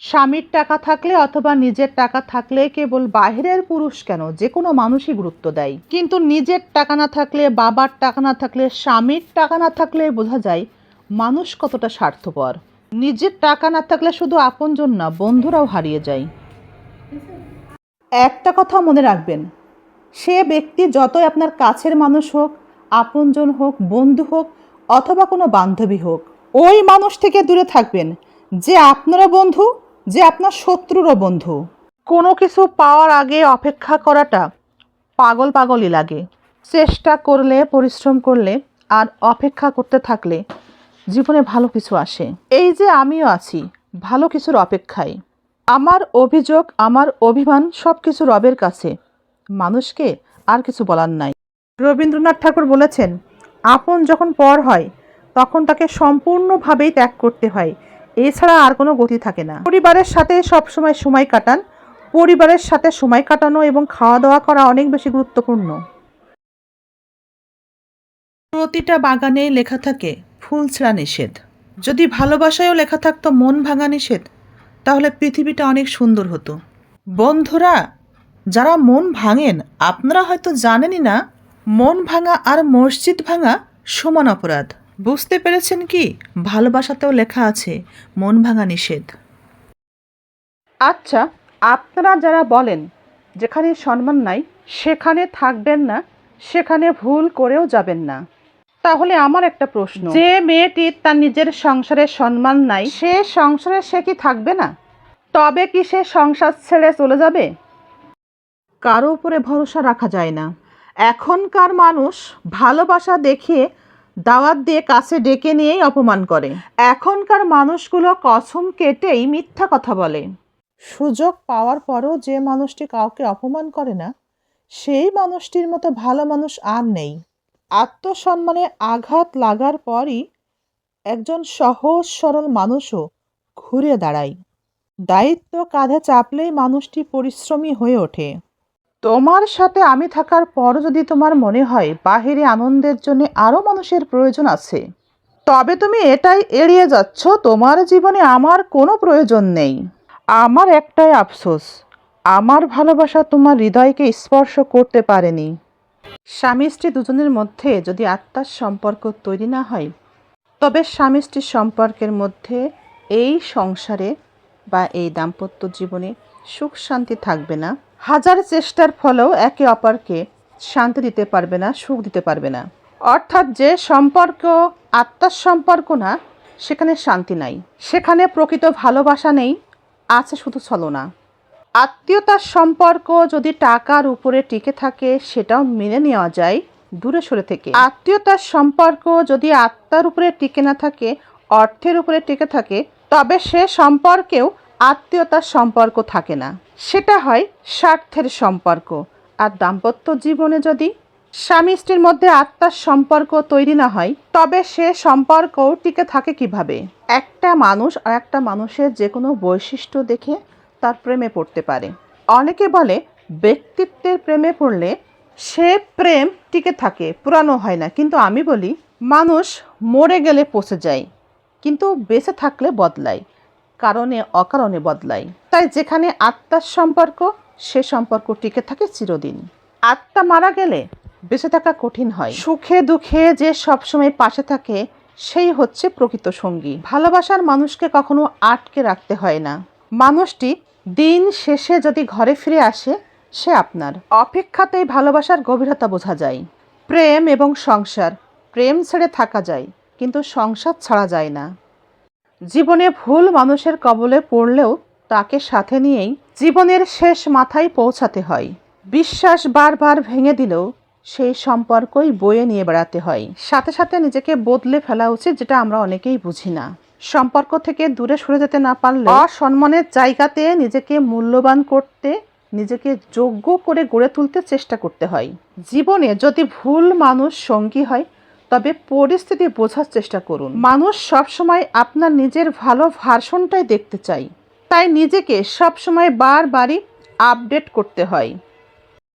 স্বামীর টাকা থাকলে অথবা নিজের টাকা থাকলে কেবল বাইরের পুরুষ কেন? যে কোনো মানুষই গুরুত্ব দেয়। কিন্তু নিজের টাকা না থাকলে, বাবার টাকা না থাকলে, স্বামীর টাকা না থাকলে বোঝা যায় মানুষ কতটা স্বার্থপর। নিজের টাকা না থাকলে শুধু আপনজন না, বন্ধুরাও হারিয়ে যায়। একটা কথা মনে রাখবেন, সে ব্যক্তি যতই আপনার কাছের মানুষ হোক, আপনজন হোক, বন্ধু হোক, অথবা কোনো বান্ধবী হোক, ওই মানুষ থেকে দূরে থাকবেন যে আপনারা বন্ধু যে আপনার শত্রুরও বন্ধু। কোনো কিছু পাওয়ার আগে অপেক্ষা করাটা পাগল পাগলই লাগে। চেষ্টা করলে, পরিশ্রম করলে, আর অপেক্ষা করতে থাকলে জীবনে ভালো কিছু আসে। এই যে আমিও আছি, ভালো কিছুর অপেক্ষায়। আমার অভিযোগ, আমার অভিমান সব কিছু রবের কাছে। মানুষকে আর কিছু বলার নাই। রবীন্দ্রনাথ ঠাকুর বলেছেন, আপন যখন পর হয়, তখন তাকে সম্পূর্ণভাবেই ত্যাগ করতে হয়। এছাড়া আর কোনো গতি থাকে না। পরিবারের সাথে সবসময় সময় কাটান। পরিবারের সাথে সময় কাটানো এবং খাওয়া দাওয়া করা অনেক বেশি গুরুত্বপূর্ণ। প্রতিটা বাগানে লেখা থাকে, ফুল ছেঁড়া নিষেধ। যদি ভালোবাসায়ও লেখা থাকতো, মন ভাঙা নিষেধ, তাহলে পৃথিবীটা অনেক সুন্দর হতো। বন্ধুরা, যারা মন ভাঙেন, আপনারা হয়তো জানেনই না, মন ভাঙা আর মসজিদ ভাঙা সমান অপরাধ। বুঝতে পেরেছেন কি? ভালোবাসাতেও লেখা আছে মন ভাঙা নিষেধ। আচ্ছা আপনারা যারা বলেন যেখানে সম্মান নাই সেখানে থাকবেন না সেখানে ভুল করেও যাবেন না। তাহলে আমার একটা প্রশ্ন। যে মেয়েটি তার নিজের সংসারে সম্মান নাই সে সংসারে সে কি থাকবে না? তবে কি সে সংসার ছেড়ে চলে যাবে? কারও উপরে ভরসা রাখা যায় না। এখনকার মানুষ ভালোবাসা দেখিয়ে দাওয়াত দিয়ে কাছে ডেকে নিয়েই অপমান করে। এখনকার মানুষগুলো কসম কেটেই মিথ্যা কথা বলে। সুযোগ পাওয়ার পরও যে মানুষটি কাউকে অপমান করে না, সেই মানুষটির মতো ভালো মানুষ আর নেই। আত্মসম্মানে আঘাত লাগার পরই একজন সহজ সরল মানুষও ঘুরে দাঁড়ায়। দায়িত্ব কাঁধে চাপলেই মানুষটি পরিশ্রমী হয়ে ওঠে। তোমার সাথে আমি থাকার পরও যদি তোমার মনে হয় বাহিরে আনন্দের জন্য আরও মানুষের প্রয়োজন আছে, তবে তুমি এটাই এড়িয়ে যাচ্ছ, তোমার জীবনে আমার কোনো প্রয়োজন নেই। আমার একটাই আফসোস, আমার ভালোবাসা তোমার হৃদয়কে স্পর্শ করতে পারেনি। স্বামী স্ত্রী দুজনের মধ্যে যদি আত্মার সম্পর্ক তৈরি না হয়, তবে স্বামী স্ত্রীর সম্পর্কের মধ্যে এই সংসারে বা এই দাম্পত্য জীবনে সুখ শান্তি থাকবে না। হাজার চেষ্টার ফলেও একে অপরকে শান্তি দিতে পারবে না, সুখ দিতে পারবে না। অর্থাৎ যে সম্পর্ক, আত্মার সম্পর্ক না, সেখানে শান্তি নাই। সেখানে প্রকৃত ভালোবাসা নেই, আছে শুধু ছলনা। আত্মীয়তার সম্পর্ক যদি টাকার উপরে টিকে থাকে, সেটাও মেনে নেওয়া যায় দূরে সরে থেকে। আত্মীয়তার সম্পর্ক যদি আত্মার উপরে টিকে না থাকে, অর্থের উপরে টিকে থাকে, তবে সে সম্পর্কেও আত্মীয়তার সম্পর্ক থাকে না। সেটা হয় স্বার্থের সম্পর্ক। আর দাম্পত্য জীবনে যদি স্বামী স্ত্রীর মধ্যে আত্মার সম্পর্ক তৈরি না হয়, তবে সে সম্পর্কও টিকে থাকে কীভাবে? একটা মানুষ আর একটা মানুষের যে কোনো বৈশিষ্ট্য দেখে তার প্রেমে পড়তে পারে। অনেকে বলে, ব্যক্তিত্বের প্রেমে পড়লে সে প্রেম টিকে থাকে, পুরানো হয় না। কিন্তু আমি বলি, মানুষ মরে গেলে পচে যায়, কিন্তু বেঁচে থাকলে বদলায়। কারণে অকারণে বদলায়। তাই যেখানে আত্মার সম্পর্ক, সে সম্পর্ক টিকে থাকে চিরদিন। আত্মা মারা গেলে বেঁচে থাকা কঠিন হয়। সুখে দুঃখে যে সবসময় পাশে থাকে, সেই হচ্ছে প্রকৃত সঙ্গী। ভালোবাসার মানুষকে কখনো আটকে রাখতে হয় না। মানুষটি দিন শেষে যদি ঘরে ফিরে আসে, সে আপনার। অপেক্ষাতেই ভালোবাসার গভীরতা বোঝা যায়। প্রেম এবং সংসার, প্রেম ছেড়ে থাকা যায়, কিন্তু সংসার ছাড়া যায় না। জীবনে ভুল মানুষের কবলে পড়লেও তাকে সাথে নিয়েই জীবনের শেষ মাথায় পৌঁছাতে হয়। বিশ্বাস বারবার ভেঙে দিলেও সেই সম্পর্কই বয়ে নিয়ে বেড়াতে হয়। সাথে সাথে নিজেকে বদলে ফেলা উচিত যেটা আমরা অনেকেই বুঝি না। সম্পর্ক থেকে দূরে সরে যেতে না পারলে অসম্মানের জায়গাতে নিজেকে মূল্যবান করতে, নিজেকে যোগ্য করে গড়ে তুলতে চেষ্টা করতে হয়। জীবনে যদি ভুল মানুষ সঙ্গী হয় তবে পরিস্থিতি বোঝার চেষ্টা করুন। মানুষ সবসময় আপনার নিজের ভালো ভার্সনটাই দেখতে চাই তাই নিজেকে সবসময় বারবারই আপডেট করতে হয়।